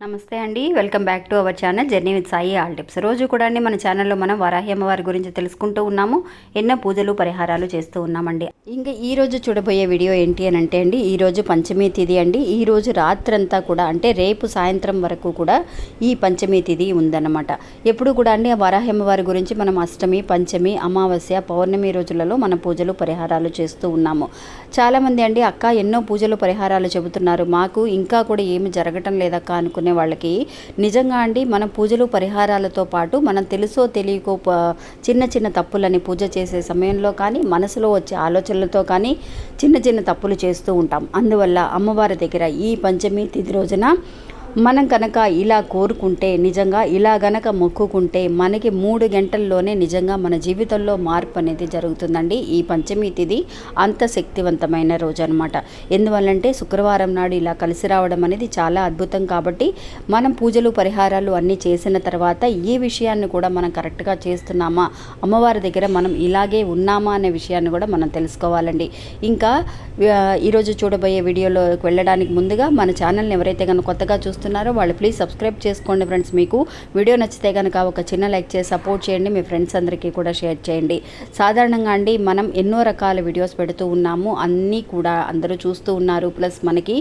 నమస్తే అండి. Welcome back to our channel journey with Sai all tips. రోజు కూడా అండి మన ఛానల్లో మనం వరాహి అమ్మవారి గురించి తెలుసుకుంటూ ఉన్నాము. ఎన్నో పూజలు పరిహారాలు చేస్తూ ఉన్నామండి. ఇంకా ఈ రోజు చూడబోయే వీడియో ఏంటి అని అంటే అండి ఈ రోజు పంచమి తిథి అండి. ఈ రోజు రాత్రంతా కూడా అంటే రేపు సాయంత్రం వరకు కూడా ఈ పంచమి తిథి ఉందన్నమాట. ఎప్పుడు కూడా అండి ఆ వరాహి అమ్మవారి గురించి మనం అష్టమి పంచమి అమావాస్య పౌర్ణమి రోజులలో మన పూజలు పరిహారాలు చేస్తూ ఉన్నాము. చాలామంది అండి అక్క ఎన్నో పూజలు పరిహారాలు చెబుతున్నారు. మాకు ఇంకా కూడా ఏమి జరగటం లేదక్క అనుకునే వాళ్ళకి నిజంగా అండి మన పూజలు పరిహారాలతో పాటు మనం తెలుసో తెలియకో చిన్న చిన్న తప్పులని పూజ చేసే సమయంలో కానీ మనసులో వచ్చే ఆలోచనలతో కానీ చిన్న చిన్న తప్పులు చేస్తూ ఉంటాం. అందువల్ల అమ్మవారి దగ్గర ఈ పంచమి తిథి రోజున మనం కనుక ఇలా కోరుకుంటే నిజంగా ఇలా గనక మొక్కుకుంటే మనకి మూడు గంటల్లోనే నిజంగా మన జీవితంలో మార్పు అనేది జరుగుతుందండి. ఈ పంచమి తిథి అంత శక్తివంతమైన రోజు అనమాట ఎందువల్లంటే శుక్రవారం నాడు ఇలా కలిసి రావడం అనేది చాలా అద్భుతం కాబట్టి మనం పూజలు పరిహారాలు అన్నీ చేసిన తర్వాత ఈ విషయాన్ని కూడా మనం కరెక్ట్గా చేస్తున్నామా అమ్మవారి దగ్గర మనం ఇలాగే ఉన్నామా అనే విషయాన్ని కూడా మనం తెలుసుకోవాలండి. ఇంకా ఈరోజు చూడబోయే వీడియోలోకి వెళ్ళడానికి ముందుగా మన ఛానల్ని ఎవరైతే కనుక కొత్తగా చూస్తున్నారో వాళ్ళు ప్లీజ్ సబ్స్క్రైబ్ చేసుకోండి ఫ్రెండ్స్ మీకు. వీడియో నచ్చితే కనుక ఒక చిన్న లైక్ చేసి సపోర్ట్ చేయండి. మీ ఫ్రెండ్స్ అందరికీ కూడా షేర్ చేయండి. సాధారణంగా అండి మనం ఎన్నో రకాల వీడియోస్ పెడుతూ ఉన్నాము. అన్నీ కూడా అందరూ చూస్తూ ఉన్నారు. ప్లస్ మనకి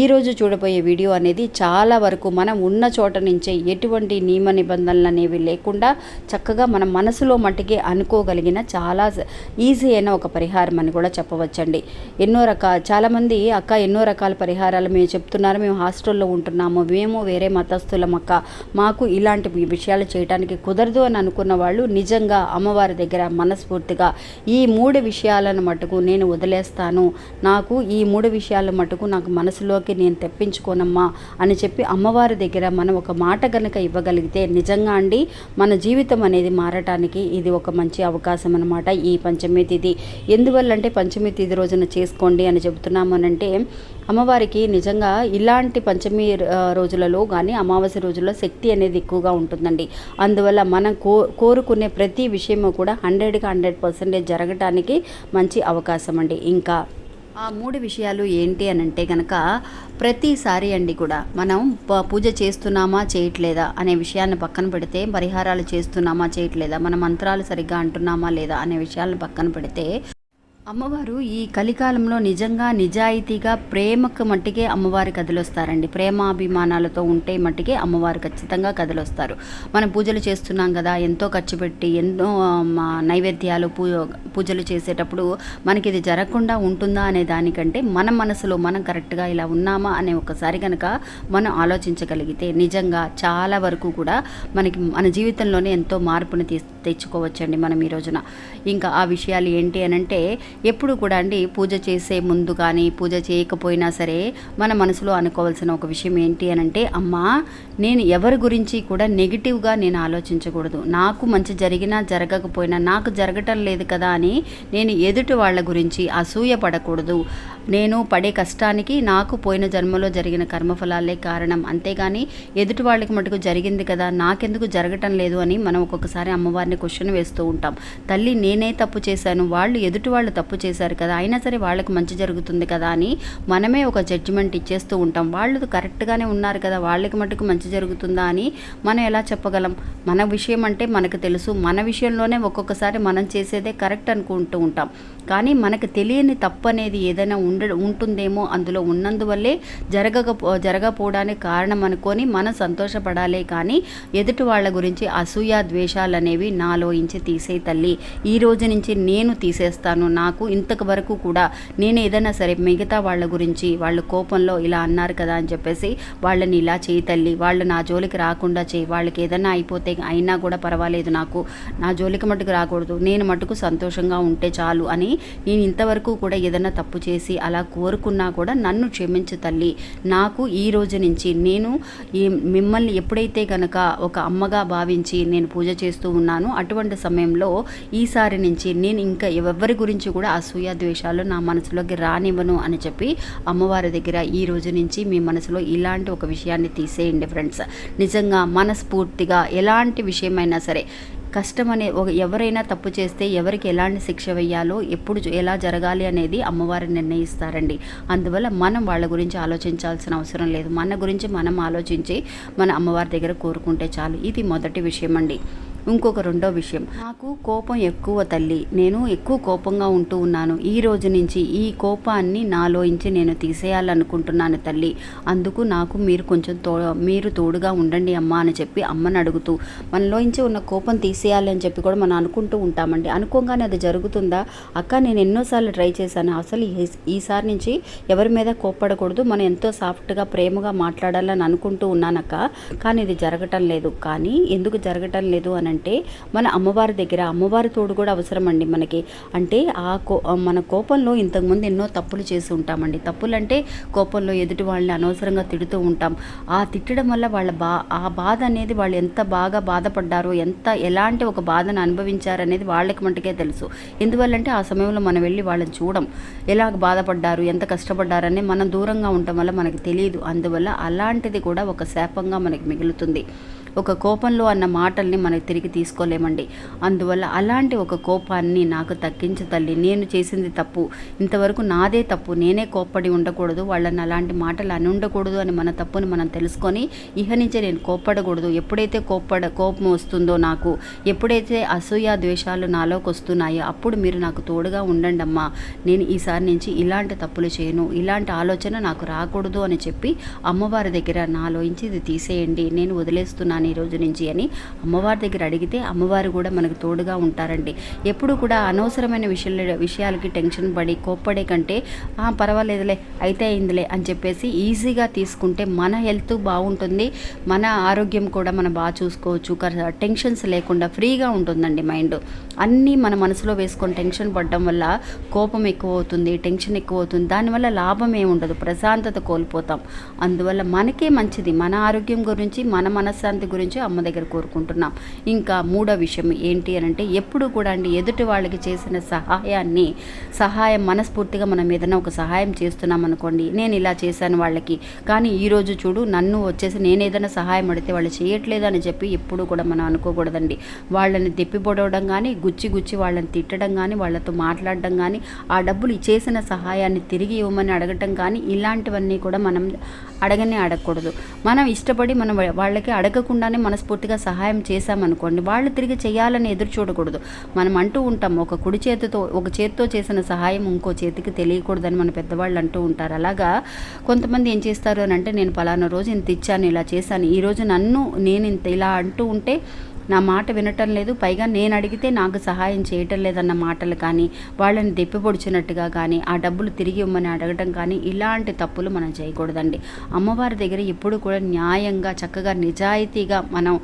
ఈరోజు చూడబోయే వీడియో అనేది చాలా వరకు మనం ఉన్న చోట నుంచే ఎటువంటి నియమ నిబంధనలు అనేవి లేకుండా చక్కగా మన మనసులో మట్టికి అనుకోగలిగిన చాలా ఈజీ అయిన ఒక పరిహారం అని కూడా చెప్పవచ్చండి. ఎన్నో రకాల చాలామంది అక్క ఎన్నో రకాల పరిహారాలు మేము చెప్తున్నారు. మేము హాస్టల్లో ఉంటున్నాము. మేము వేరే మతస్థులం అక్క మాకు ఇలాంటి విషయాలు చేయడానికి కుదరదు అని అనుకున్న వాళ్ళు నిజంగా అమ్మవారి దగ్గర మనస్ఫూర్తిగా ఈ మూడు విషయాలను మటుకు నేను వదిలేస్తాను. నాకు ఈ మూడు విషయాల మటుకు నాకు మనసులోకి నేను తెప్పించుకోనమ్మా అని చెప్పి అమ్మవారి దగ్గర మనం ఒక మాట గనక ఇవ్వగలిగితే నిజంగా అండి మన జీవితం అనేది మారటానికి ఇది ఒక మంచి అవకాశం అనమాట ఈ పంచమి తిథి ఎందువల్లంటే పంచమి తిథి రోజున చేసుకోండి అని చెబుతున్నామనంటే అమ్మవారికి నిజంగా ఇలాంటి పంచమి రోజులలో కానీ అమావాస్య రోజుల్లో శక్తి అనేది ఎక్కువగా ఉంటుందండి. అందువల్ల మనం కో కోరుకునే ప్రతి విషయము కూడా హండ్రెడ్కి హండ్రెడ్ పర్సెంటేజ్ జరగటానికి మంచి అవకాశం అండి. ఇంకా ఆ మూడు విషయాలు ఏంటి అని అంటే కనుక ప్రతిసారి అండి కూడా మనం ప- పూజ చేస్తున్నామా చేయట్లేదా అనే విషయాన్ని పక్కన పెడితే పరిహారాలు చేస్తున్నామా చేయట్లేదా మన మంత్రాలు సరిగ్గా అంటున్నామా లేదా అనే విషయాలను పక్కన పెడితే అమ్మవారు ఈ కలికాలంలో నిజంగా నిజాయితీగా ప్రేమకు మట్టికే అమ్మవారి కదిలొస్తారండి ప్రేమాభిమానాలతో ఉంటే మట్టికే అమ్మవారు ఖచ్చితంగా కదిలొస్తారు మనం పూజలు చేస్తున్నాం కదా ఎంతో ఖర్చు పెట్టి ఎన్నో మా నైవేద్యాలు పూ పూజలు చేసేటప్పుడు మనకి ఇది జరగకుండా ఉంటుందా అనే దానికంటే మన మనసులో మనం కరెక్ట్గా ఇలా ఉన్నామా అనే ఒకసారి కనుక మనం ఆలోచించగలిగితే నిజంగా చాలా వరకు కూడా మనకి మన జీవితంలోనే ఎంతో మార్పుని తీ తెచ్చుకోవచ్చండి మనం ఈ రోజున. ఇంకా ఆ విషయాలు ఏంటి అని అంటే ఎప్పుడు కూడా అండి పూజ చేసే ముందు కానీ పూజ చేయకపోయినా సరే మన మనసులో అనుకోవాల్సిన ఒక విషయం ఏంటి అని అంటే అమ్మా నేను ఎవరి గురించి కూడా నెగిటివ్గా నేను ఆలోచించకూడదు. నాకు మంచి జరిగినా జరగకపోయినా నాకు జరగటం లేదు కదా అని నేను ఎదుటి వాళ్ళ గురించి అసూయ పడకూడదు. నేను పడే కష్టానికి నాకు పోయిన జన్మలో జరిగిన కర్మఫలాలే కారణం. అంతేగాని ఎదుటి వాళ్ళకి మటుకు జరిగింది కదా నాకెందుకు జరగటం లేదు అని మనం ఒక్కొక్కసారి అమ్మవారిని క్వశ్చన్ వేస్తూ ఉంటాం. తల్లి నేనే తప్పు చేశాను వాళ్ళు ఎదుటి వాళ్ళు తప్పు చేశారు కదా అయినా సరే వాళ్ళకి మంచి జరుగుతుంది కదా అని మనమే ఒక జడ్జిమెంట్ ఇచ్చేస్తూ ఉంటాం. వాళ్ళు కరెక్ట్గానే ఉన్నారు కదా వాళ్ళకి మటుకు మంచి జరుగుతుందా అని మనం ఎలా చెప్పగలం? మన విషయం అంటే మనకు తెలుసు. మన విషయంలోనే ఒక్కొక్కసారి మనం చేసేదే కరెక్ట్ అనుకుంటూ ఉంటాం. కానీ మనకు తెలియని తప్పు అనేది ఏదైనా ఉండ ఉంటుందేమో అందులో ఉన్నందువల్లే జరగకపో జరగపోవడానికి కారణం అనుకొని మనం సంతోషపడాలే కానీ ఎదుటి వాళ్ళ గురించి అసూయ ద్వేషాలు అనేవి నాలో ఇంచి తీసే తల్లి. ఈ రోజు నుంచి నేను తీసేస్తాను. నాకు ఇంతకు వరకు కూడా నేను ఏదైనా సరే మిగతా వాళ్ళ గురించి వాళ్ళ కోపంలో ఇలా అన్నారు కదా అని చెప్పేసి వాళ్ళని ఇలా చేయి తల్లి. వాళ్ళు నా జోలికి రాకుండా చేయి. వాళ్ళకి ఏదైనా అయిపోతే అయినా కూడా పర్వాలేదు నాకు. నా జోలికి మటుకు రాకూడదు. నేను మటుకు సంతోషంగా ఉంటే చాలు అని నేను ఇంతవరకు కూడా ఏదైనా తప్పు చేసి అలా కోరుకున్నా కూడా నన్ను క్షమించు తల్లి. నాకు ఈ రోజు నుంచి నేను ఈ మిమ్మల్ని ఎప్పుడైతే కనుక ఒక అమ్మగా భావించి నేను పూజ చేస్తూ ఉన్నాను అటువంటి సమయంలో ఈసారి నుంచి నేను ఇంకా ఎవరి గురించి కూడా అసూయ ద్వేషాలు నా మనసులోకి రానివ్వను అని చెప్పి అమ్మవారి దగ్గర ఈ రోజు నుంచి మీ మనసులో ఇలాంటి ఒక విషయాన్ని తీసేయండి ఫ్రెండ్స్. నిజంగా మనస్ఫూర్తిగా ఎలాంటి విషయమైనా సరే కష్టం అనే ఒక ఎవరైనా తప్పు చేస్తే ఎవరికి ఎలాంటి శిక్ష వేయాలో ఎప్పుడు ఎలా జరగాలి అనేది అమ్మవారు నిర్ణయిస్తారండి. అందువల్ల మనం వాళ్ళ గురించి ఆలోచించాల్సిన అవసరం లేదు. మన గురించి మనం ఆలోచించి మన అమ్మవారి దగ్గర కోరుకుంటే చాలు. ఇది మొదటి విషయం అండి ఇంకొక రెండో విషయం. నాకు కోపం ఎక్కువ తల్లి. నేను ఎక్కువ కోపంగా ఉంటూ ఉన్నాను. ఈ రోజు నుంచి ఈ కోపాన్ని నాలోంచి నేను తీసేయాలనుకుంటున్నాను తల్లి. అందుకు నాకు మీరు కొంచెం తో మీరు తోడుగా ఉండండి అమ్మా అని చెప్పి అమ్మని అడుగుతూ మనలోంచి ఉన్న కోపం తీసేయాలి అని చెప్పి కూడా మనం అనుకుంటూ ఉంటామండి. అనుకోగానే అది జరుగుతుందా? అక్క నేను ఎన్నోసార్లు ట్రై చేశాను. అసలు ఈ- ఈసారి నుంచి ఎవరి మీద కోప్పడకూడదు. మనం ఎంతో సాఫ్ట్గా ప్రేమగా మాట్లాడాలని అనుకుంటూ ఉన్నానక్క. కానీ ఇది జరగటం లేదు. కానీ ఎందుకు జరగటం లేదు అని అంటే మన అమ్మవారి దగ్గర అమ్మవారి తోడు కూడా అవసరం అండి మనకి. అంటే ఆ కో మన కోపంలో ఇంతకుముందు ఎన్నో తప్పులు చేసి ఉంటామండి. తప్పులు అంటే కోపంలో ఎదుటి వాళ్ళని అనవసరంగా తిడుతూ ఉంటాం. ఆ తిట్టడం వల్ల వాళ్ళ బా ఆ బాధ అనేది వాళ్ళు ఎంత బాగా బాధపడ్డారో ఎంత ఎలాంటి ఒక బాధను అనుభవించారనేది వాళ్ళకి మటుకే తెలుసు. ఎందువల్లంటే ఆ సమయంలో మనం వెళ్ళి వాళ్ళని చూడం. ఎలా బాధపడ్డారు ఎంత కష్టపడ్డారని మనం దూరంగా ఉండటం వల్ల మనకి తెలియదు. అందువల్ల అలాంటిది కూడా ఒక శాపంగా మనకి మిగులుతుంది. ఒక కోపంలో అన్న మాటల్ని మనకి తిరిగి తీసుకోలేమండి. అందువల్ల అలాంటి ఒక కోపాన్ని నాకు తగ్గించు తల్లి నేను చేసింది తప్పు ఇంతవరకు నాదే తప్పు నేనే కోప్పడి ఉండకూడదు వాళ్ళని అలాంటి మాటలు అని ఉండకూడదు అని మన తప్పుని మనం తెలుసుకొని ఇహ నుంచే నేను కోప్పడకూడదు. ఎప్పుడైతే కోప్పడ కోపం వస్తుందో నాకు ఎప్పుడైతే అసూయ ద్వేషాలు నాలోకి వస్తున్నాయో అప్పుడు మీరు నాకు తోడుగా ఉండండి అమ్మా. నేను ఈసారి నుంచి ఇలాంటి తప్పులు చేయను ఇలాంటి ఆలోచన నాకు రాకూడదు అని చెప్పి అమ్మవారి దగ్గర నాలోంచి ఇది తీసేయండి. నేను వదిలేస్తున్నాను. ఈ రోజు నుంచి అని అమ్మవారి దగ్గర అడిగితే అమ్మవారు కూడా మనకు తోడుగా ఉంటారండి. ఎప్పుడు కూడా అనవసరమైన విషయాల విషయాలకి టెన్షన్ పడి కోప్పడే కంటే పర్వాలేదులే అయితే అయిందిలే అని చెప్పేసి ఈజీగా తీసుకుంటే మన హెల్త్ బాగుంటుంది. మన ఆరోగ్యం కూడా మనం బాగా చూసుకోవచ్చు. టెన్షన్స్ లేకుండా ఫ్రీగా ఉంటుందండి మైండ్. అన్నీ మన మనసులో వేసుకొని టెన్షన్ పడడం వల్ల కోపం ఎక్కువ అవుతుంది టెన్షన్ ఎక్కువ అవుతుంది దానివల్ల లాభం ఏముండదు ప్రశాంతత కోల్పోతాం. అందువల్ల మనకే మంచిది. మన ఆరోగ్యం గురించి మన మనశ్శాంతి గురించి అమ్మ దగ్గర కోరుకుంటున్నాం. ఇంకా మూడో విషయం ఏంటి అని అంటే ఎప్పుడు కూడా అండి ఎదుటి వాళ్ళకి చేసిన సహాయాన్ని సహాయం మనస్ఫూర్తిగా మనం ఏదైనా ఒక సహాయం చేస్తున్నాం అనుకోండి నేను ఇలా చేశాను వాళ్ళకి కానీ ఈరోజు చూడు నన్ను వచ్చేసి నేను ఏదైనా సహాయం అడితే వాళ్ళు చేయట్లేదు అని చెప్పి ఎప్పుడు కూడా మనం అనుకోకూడదండి. వాళ్ళని దెప్పిపొడవడం కానీ గుచ్చి గుచ్చి వాళ్ళని తిట్టడం కానీ వాళ్ళతో మాట్లాడడం కానీ ఆ డబ్బులు చేసిన సహాయాన్ని తిరిగి ఇవ్వమని అడగటం కానీ ఇలాంటివన్నీ కూడా మనం అడగనే అడగకూడదు. మనం ఇష్టపడి మనం వాళ్ళకి అడగకుండా చేయకుండానే మనస్ఫూర్తిగా సహాయం చేశామనుకోండి వాళ్ళు తిరిగి చేయాలని ఎదురు చూడకూడదు. మనం అంటూ ఉంటాం ఒక కుడి చేతితో ఒక చేతితో చేసిన సహాయం ఇంకో చేతికి తెలియకూడదని మన పెద్దవాళ్ళు అంటూ ఉంటారు. అలాగా కొంతమంది ఏం చేస్తారు అని అంటే నేను పలానా రోజు ఇంత ఇచ్చాను ఇలా చేశాను. ఈ రోజు నన్ను నేను ఇంత ఇలా అంటూ ఉంటే నా మాట వినటం లేదు. పైగా నేను అడిగితే నాకు సహాయం చేయటం లేదన్న మాటలు కానీ వాళ్ళని దెప్పిపొడిచినట్టుగా కానీ ఆ డబ్బులు తిరిగి ఇవ్వమని అడగటం కానీ ఇలాంటి తప్పులు మనం చేయకూడదండి. అమ్మవారి దగ్గర ఎప్పుడు కూడా న్యాయంగా చక్కగా నిజాయితీగా మనం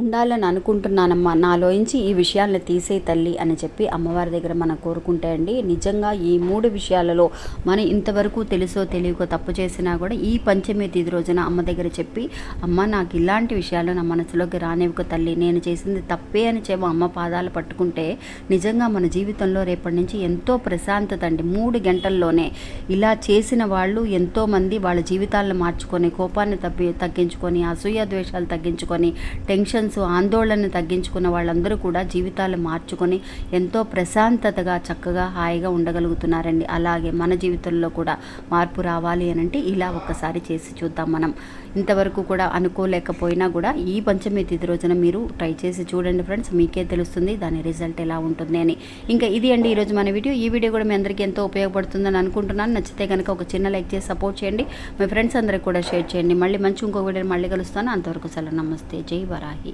ఉండాలని అనుకుంటున్నానమ్మా. నాలోంచి ఈ విషయాలను తీసే తల్లి అని చెప్పి అమ్మవారి దగ్గర మనం కోరుకుంటే అండి నిజంగా ఈ మూడు విషయాలలో మనం ఇంతవరకు తెలుసో తెలియకో తప్పు చేసినా కూడా ఈ పంచమి తిథి రోజున అమ్మ దగ్గర చెప్పి అమ్మ నాకు ఇలాంటి విషయాలు నా మనసులోకి రానివ్వక తల్లి. నేను చేసింది తప్పే అని చెప్పి అమ్మ పాదాలు పట్టుకుంటే నిజంగా మన జీవితంలో రేపటి నుంచి ఎంతో ప్రశాంతత అండి. మూడు గంటల్లోనే ఇలా చేసిన వాళ్ళు ఎంతోమంది వాళ్ళ జీవితాలను మార్చుకొని కోపాన్ని తప్పి తగ్గించుకొని అసూయ ద్వేషాలు తగ్గించుకొని టెన్షన్ టెన్షన్స్ ఆందోళన తగ్గించుకున్న వాళ్ళందరూ కూడా జీవితాలు మార్చుకొని ఎంతో ప్రశాంతతగా చక్కగా హాయిగా ఉండగలుగుతున్నారండి. అలాగే మన జీవితంలో కూడా మార్పు రావాలి అని అంటే ఇలా ఒక్కసారి చేసి చూద్దాం మనం. ఇంతవరకు కూడా అనుకోలేకపోయినా కూడా ఈ పంచమి తిథి రోజున మీరు ట్రై చేసి చూడండి ఫ్రెండ్స్. మీకే తెలుస్తుంది దాని రిజల్ట్ ఎలా ఉంటుంది అని. ఇంకా ఇది అండి ఈరోజు మన వీడియో. ఈ వీడియో కూడా మీ అందరికీ ఎంతో ఉపయోగపడుతుందని అనుకుంటున్నాను. నచ్చితే కనుక ఒక చిన్న లైక్ చేసి సపోర్ట్ చేయండి. మీ ఫ్రెండ్స్ అందరికి కూడా షేర్ చేయండి. మళ్ళీ మంచి ఇంకో వీడియో మళ్ళీ కలుస్తాను. అంతవరకు సెలవు. నమస్తే. జై వరాహి.